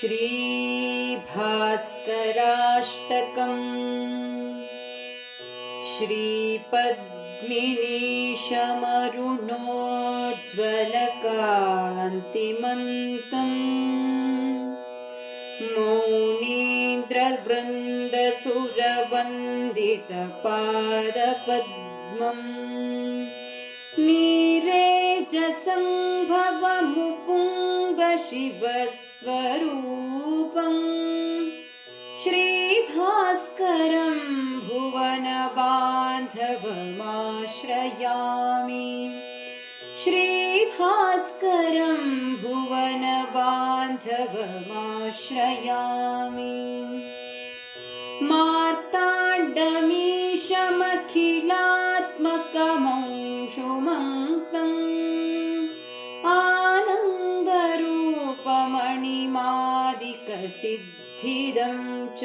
श्रीभास्कराष्टकम् श्रीपद्मिनीशमरुणोज्ज्वलकान्तिमन्तम् मौनीन्द्रवृन्दसुरवन्दितपादपद्मम् नीरेजसम्भवमुकुन्द शिवस्वरूपम् श्रीभास्करं भुवनबान्धवमाश्रयामि। श्रीभास्करं भुवनबान्धवमाश्रयामि। मार्ताण्डमीशमखिलात्मकमंशुमन्तम् आनन्दरूपमणिमादिकसिद्धिदं च।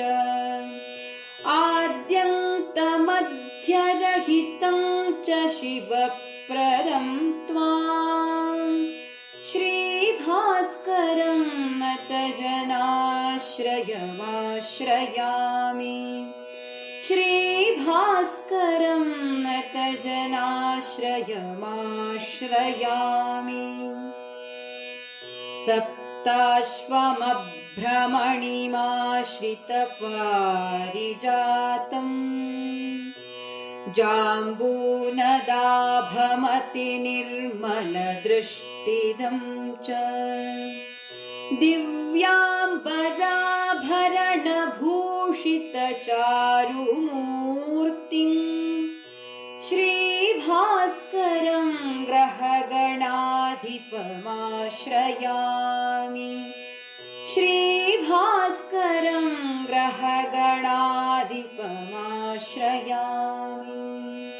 आद्यन्तमध्यरहितं च शिवप्रदं त्वाम् श्रीभास्करं नतजनाश्रयमाश्रयामि श्रीभास्करं नतजनाश्रयमाश्रयामि ताश्वमभ्रमणिमाश्रितपारिजातम् जाम्बूनदाभमतिनिर्मलदृष्टिदम् च। दिव्या ग्रहगणाधिपमाश्रयामि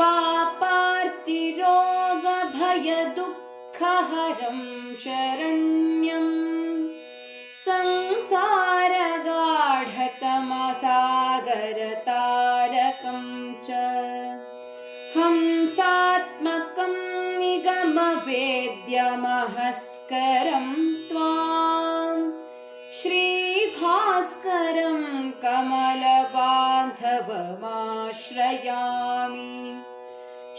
पापार्तिरोगभयदुःखहरं शरण्यम्। संसारगाढतमसागरतारकं च। हंसात्मकं निगमवेद्यमहस्करं त्वाम् कमलबान्धवमाश्रयामि।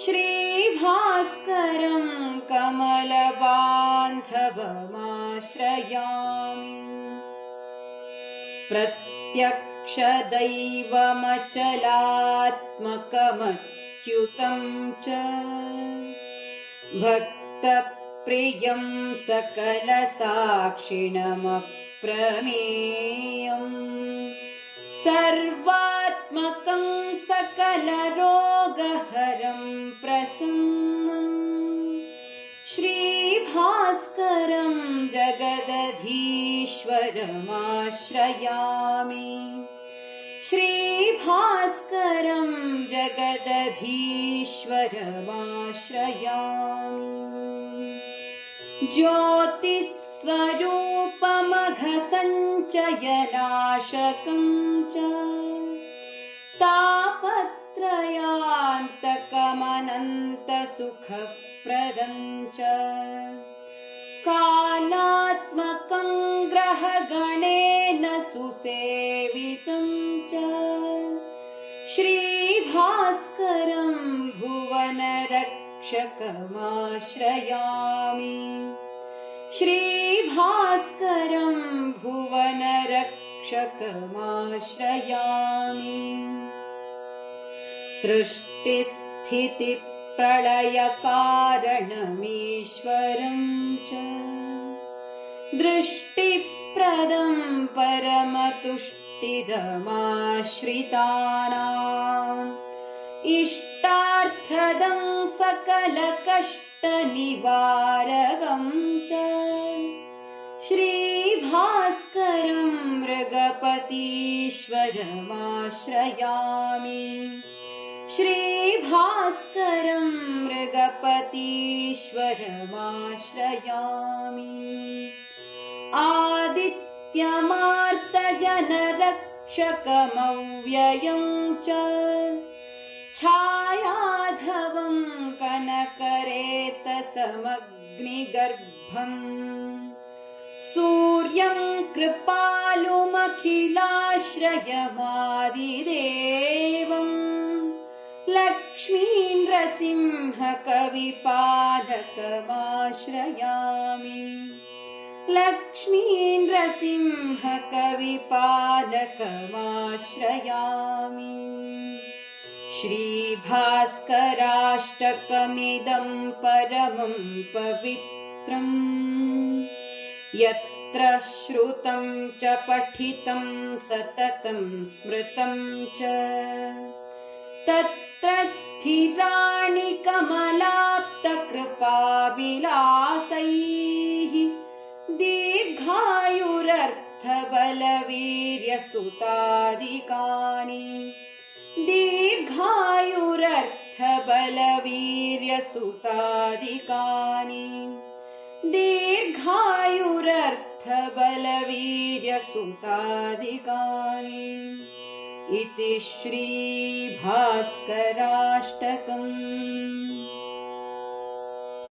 श्रीभास्करं कमलबान्धवमाश्रयामि। प्रत्यक्षदैवमचलात्मकमच्युतं च भक्तप्रियं सकलसाक्षिणमप्रमेयम् सर्वात्मकं सकलरोगहरं प्रसन्नम् श्रीभास्करं जगदधीश्वरमाश्रयामि। श्रीभास्करं जगदधीश्वरमाश्रयामि ज्योतिस्वरूपमघसञ्चयनाशकं च तापत्रयान्तकमनन्तसुखप्रदं च कालात्मकं ग्रहगणेन सुसेवितं च श्रीभास्करं भुवनरक्षकमाश्रयामि श्रीभास्करं भुवनरक्षकमाश्रयामि। सृष्टिस्थितिप्रलयकारणमीश्वरं च दृष्टिप्रदं परमतुष्टिदमाश्रितानाम्। इष्टार्थदं सकलकष्टनिवारकं च श्रीभास्करं मृगपतीश्वरमाश्रयामि। श्रीभास्करं मृगपतीश्वरमाश्रयामि। आदित्यमार्तजनरक्षकमव्ययं च छायाधवं कनकरेतसमग्निगर्भम् सूर्य कृपालुमखिलाश्रयमादिदेवम् लक्ष्मीन्द्रसिंहकविपालकमाश्रयामि। लक्ष्मीन्द्रसिंहकविपालकमाश्रयामि। श्रीभास्कराष्टकमिदं परमं पवित्रम् यत्र श्रुतं च पठितं सततं स्मृतं च। तत्र स्थिराणि कमलाप्तकृपाविलासैः दीर्घायुरर्थबलवीर्यसुतादिकानि। दीर्घायुरर्थबलवीर्यसुतादिकानि दीर्घायुरर्थबलवीर्यसुतादिकानि। इति श्रीभास्कराष्टकम्